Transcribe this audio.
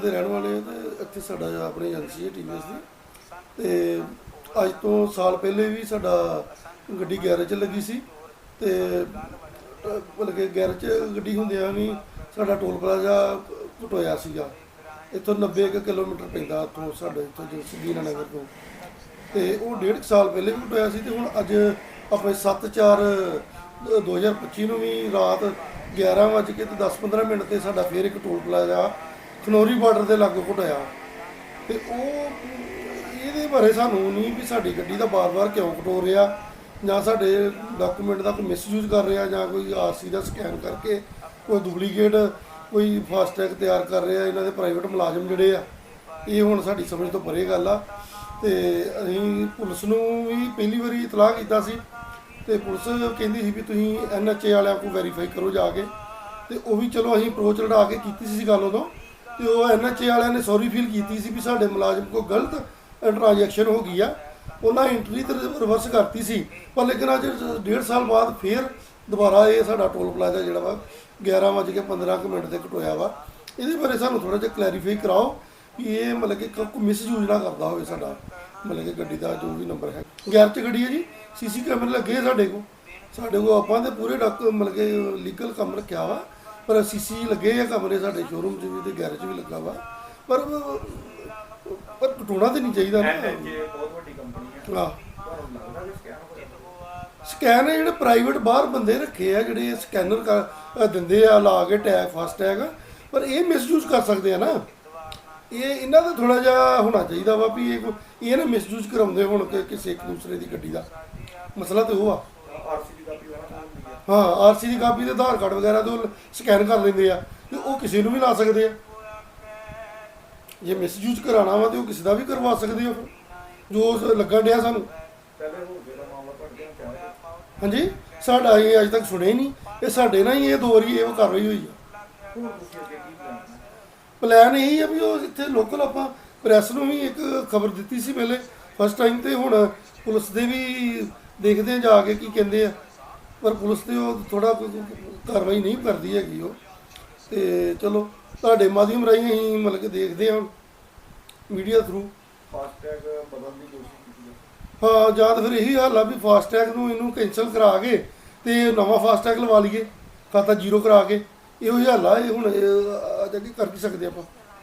ਦੇ ਰਹਿਣ ਵਾਲੇ ਆ ਤੇ ਇੱਥੇ ਸਾਡਾ ਆਪਣੀ ਏਜੰਸੀ ਹੈ ਟੀਵੀਐਸ ਦੀ। ਤੇ ਅੱਜ ਤੋਂ ਸਾਲ ਪਹਿਲੇ ਵੀ ਸਾਡਾ ਗੱਡੀ ਗੈਰੇਜ 'ਚ ਲੱਗੀ ਸੀ ਤੇ ਮਤਲਬ ਕਿ ਗੈਰੇਜ 'ਚ ਗੱਡੀ ਹੁੰਦਿਆਂ ਵੀ ਸਾਡਾ ਟੋਲ ਪਲਾਜ਼ਾ ਘਟੋਇਆ ਸੀਗਾ। ਇੱਥੋਂ 90 ਕੁ ਕਿਲੋਮੀਟਰ ਪੈਂਦਾ ਇੱਥੋਂ ਸਾਡੇ ਇੱਥੋਂ ਜੋ ਸੀਗੀਨਾ ਨਗਰ ਤੋਂ। ਤੇ ਉਹ ਡੇਢ ਕੁ ਸਾਲ ਪਹਿਲੇ ਵੀ ਘਟੋਇਆ ਸੀ ਤੇ ਹੁਣ ਅੱਜ ਆਪਣੇ 7/4 2025 ਨੂੰ ਵੀ ਰਾਤ 11 ਵਜੇ ਕੇ ਤੇ 10-15 ਮਿੰਟ ਤੇ ਸਾਡਾ ਫੇਰ ਇੱਕ ਟੋਲ ਪਲਾਜ਼ਾ ਖਨੌਰੀ ਬਾਰਡਰ ਦੇ ਲਾਗੂ ਘਟੋਇਆ। ਤੇ ਉਹ ਇਹਦੇ ਬਾਰੇ ਸਾਨੂੰ ਨਹੀਂ ਵੀ ਸਾਡੀ ਗੱਡੀ ਦਾ ਬਾਰ-ਬਾਰ ਕਿਉਂ ਕਟੋ ਰਿਹਾ, ਜਾਂ ਸਾਡੇ ਡਾਕੂਮੈਂਟ ਦਾ ਕੋਈ ਮਿਸਯੂਜ਼ ਕਰ ਰਿਹਾ, ਜਾਂ ਕੋਈ ਆਰਸੀ ਦਾ ਸਕੈਨ ਕਰਕੇ ਕੋਈ ਡੁਪਲੀਕੇਟ ਕੋਈ ਫਾਸਟੈਗ ਤਿਆਰ ਕਰ ਰਿਹਾ, ਇਹਨਾਂ ਦੇ ਪ੍ਰਾਈਵੇਟ ਮੁਲਾਜ਼ਮ ਜਿਹੜੇ ਆ, ਇਹ ਹੁਣ ਸਾਡੀ ਸਮਝ ਤੋਂ ਪਰੇ ਗੱਲ ਆ। ਤੇ ਅਸੀਂ ਪੁਲਿਸ ਨੂੰ ਵੀ ਪਹਿਲੀ ਵਾਰੀ ਇਤਲਾਹ ਕੀਤਾ ਸੀ, ਤੇ ਪੁਲਿਸ ਕਹਿੰਦੀ ਸੀ ਵੀ ਤੁਸੀਂ ਐਨਐਚਏ ਵਾਲਿਆਂ ਕੋਲ ਵੈਰੀਫਾਈ ਕਰੋ ਜਾ ਕੇ। ਤੇ ਉਹ ਵੀ ਚਲੋ ਅਸੀਂ ਅਪਰੋਚ ਲੜਾ ਕੇ ਕੀਤੀ ਸੀ ਗੱਲ ਉਦੋਂ। ਤੇ ਉਹ ਐਨਐਚਏ ਵਾਲਿਆਂ ਨੇ ਸੌਰੀ ਫੀਲ ਕੀਤੀ ਸੀ ਵੀ ਸਾਡੇ ਮੁਲਾਜ਼ਮ ਕੋ ਗਲਤ ਟ੍ਰਾਂਜੈਕਸ਼ਨ ਹੋ ਗਈ ਆ। ਉਹਨਾਂ ਐਂਟਰੀ ਤੇ ਰਿਵਰਸ ਕਰਤੀ ਸੀ। ਪਰ ਲੇਕਿਨ ਅੱਜ ਡੇਢ ਸਾਲ ਬਾਅਦ ਫੇਰ ਦੁਬਾਰਾ ਇਹ ਸਾਡਾ ਟੋਲ ਪਲਾਜ਼ਾ ਜਿਹੜਾ ਵਾ 11 ਵਜੇ ਕੇ 15 ਕੁ ਮਿੰਟ ਤੇ ਘਟੋਇਆ ਵਾ। ਇਹਦੇ ਬਾਰੇ ਸਾਨੂੰ ਥੋੜਾ ਜਿਹਾ ਕਲੈਰੀਫਾਈ ਕਰਾਓ ਕਿ ਇਹ ਮਤਲਬ ਕਿ ਕੋਈ ਮਿਸਯੂਜ਼ ਨਾ ਕਰਦਾ ਹੋਵੇ ਸਾਡਾ। ਮਤਲਬ ਕਿ ਗੱਡੀ ਦਾ ਜੋ ਵੀ ਨੰਬਰ ਹੈ। ਗੈਰ ਚ ਗੱਡੀ ਹੈ ਜੀ ਸੀਸੀ ਕੈਮਰੇ ਲੱਗੇ ਸਾਡੇ ਕੋਲ। ਸਾਡੇ ਕੋਲ ਆਪਾਂ ਤੇ ਪੂਰੇ ਡਾਕ ਮਤਲਬ ਕਿ ਲੀਗਲ ਕੰਮ ਰੱਖਿਆ ਵਾ। ਪਰ ਸੀਸੀ ਲੱਗੇ ਆ ਕਮਰੇ ਸਾਡੇ ਸ਼ੋਰੂਮ 'ਚ ਵੀ ਤੇ ਗੈਰੇਜ ਵੀ ਲੱਗਾ ਵਾ। ਪਰ ਪਰ ਟੁੱਟਣਾ ਤੇ ਨਹੀਂ ਚਾਹੀਦਾ ਨਾ। ਐਨਐਚਏ ਬਹੁਤ ਵੱਡੀ ਕੰਪਨੀ ਹੋਇਆ ਸਕੈਨ ਹੈ ਜਿਹੜੇ ਪ੍ਰਾਈਵੇਟ ਬਾਹਰ ਬੰਦੇ ਰੱਖੇ ਆ ਜਿਹੜੇ ਸਕੈਨਰ ਦਿੰਦੇ ਆ ਲਾ ਕੇ ਟੈਗ ਫਾਸਟ ਟੈਗ ਪਰ ਇਹ ਮਿਸਯੂਜ਼ ਕਰ ਸਕਦੇ ਆ ਨਾ। ਇਹ ਇਹਨਾਂ ਦਾ ਥੋੜਾ ਜਿਹਾ ਹੋਣਾ ਚਾਹੀਦਾ ਵਾ ਵੀ ਇਹ ਇਹ ਨਾ ਮਿਸਯੂਜ਼ ਕਰਾਉਂਦੇ ਹੁਣ ਕਿਸੇ ਇੱਕ ਦੂਸਰੇ ਦੀ ਗੱਡੀ ਦਾ। ਮਸਲਾ ਤੇ ਉਹ ਆ। ਆਰਸੀ ਦੀ ਕਾਪੀ ਉਹਨਾਂ ਕੋਲ ਹੁੰਦੀ ਹੈ ਹਾਂ ਆਰਸੀ ਦੀ ਕਾਪੀ ਤੇ ਆਧਾਰ ਕਾਰਡ ਵਗੈਰਾ ਤੋਂ ਸਕੈਨ ਕਰ ਲੈਂਦੇ ਆ ਤੇ ਉਹ ਕਿਸੇ ਨੂੰ ਵੀ ਲਾ ਸਕਦੇ ਆ। ਜੇ ਮਿਸਯੂਜ਼ ਕਰਾਉਣਾ ਵਾ ਤੇ ਉਹ ਕਿਸੇ ਦਾ ਵੀ ਕਰਵਾ ਸਕਦੇ ਆ। ਫਿਰ ਜੋ ਲੱਗਣ ਡਿਆ ਸਾਨੂੰ। ਹਾਂਜੀ, ਸਾਡਾ ਇਹ ਅਜੇ ਤੱਕ ਸੁਣਿਆ ਹੀ ਨਹੀਂ। ਇਹ ਸਾਡੇ ਨਾਲ ਹੀ ਇਹ ਦੋ ਵਾਰੀ ਇਹ ਕਾਰਵਾਈ ਹੋਈ ਆ। ਪਲਾਨ ਇਹ ਆ ਵੀ ਉਹ ਇੱਥੇ ਲੋਕਲ ਆਪਾਂ ਪ੍ਰੈਸ ਨੂੰ ਵੀ ਇੱਕ ਖਬਰ ਦਿੱਤੀ ਸੀ ਪਹਿਲੇ। ਫਸਟ ਟਾਈਮ ਤੇ ਹੁਣ ਪੁਲਿਸ ਦੇ ਵੀ ਦੇਖਦੇ ਆ ਜਾ ਕੇ ਕੀ ਕਹਿੰਦੇ ਆ। ਪਰ ਪੁਲਿਸ ਤੇ ਉਹ ਥੋੜਾ ਕਾਰਵਾਈ ਨਹੀਂ ਕਰਦੀ ਹੈਗੀ ਉਹ। ਤੇ ਚਲੋ ਤੁਹਾਡੇ ਮਾਧਿਅਮ ਰਾਹੀਂ ਅਸੀਂ ਮਤਲਬ ਕਿ ਦੇਖਦੇ ਹਾਂ ਮੀਡੀਆ ਥਰੂ ਫਾਸਟੈਗ ਬਦਲਣ ਦੀ ਕੋਸ਼ਿਸ਼ ਕੀਤੀ ਹੈ। ਜਾਂ ਤਾਂ ਫਿਰ ਇਹੀ ਹਾਲ ਆ ਵੀ ਫਾਸਟੈਗ ਨੂੰ ਇਹਨੂੰ ਕੈਨਸਲ ਕਰਾ ਕੇ ਤੇ ਨਵਾਂ ਫਾਸਟੈਗ ਲਵਾ ਲਈਏ ਖਾਤਾ ਜ਼ੀਰੋ ਕਰਾ ਕੇ। ਇਹੋ ਹੀ ਹਾਲ ਆ ਇਹ ਹੁਣ ਅੱਜ ਅੱਗੇ ਕਰ ਕੀ ਸਕਦੇ ਆਪਾਂ।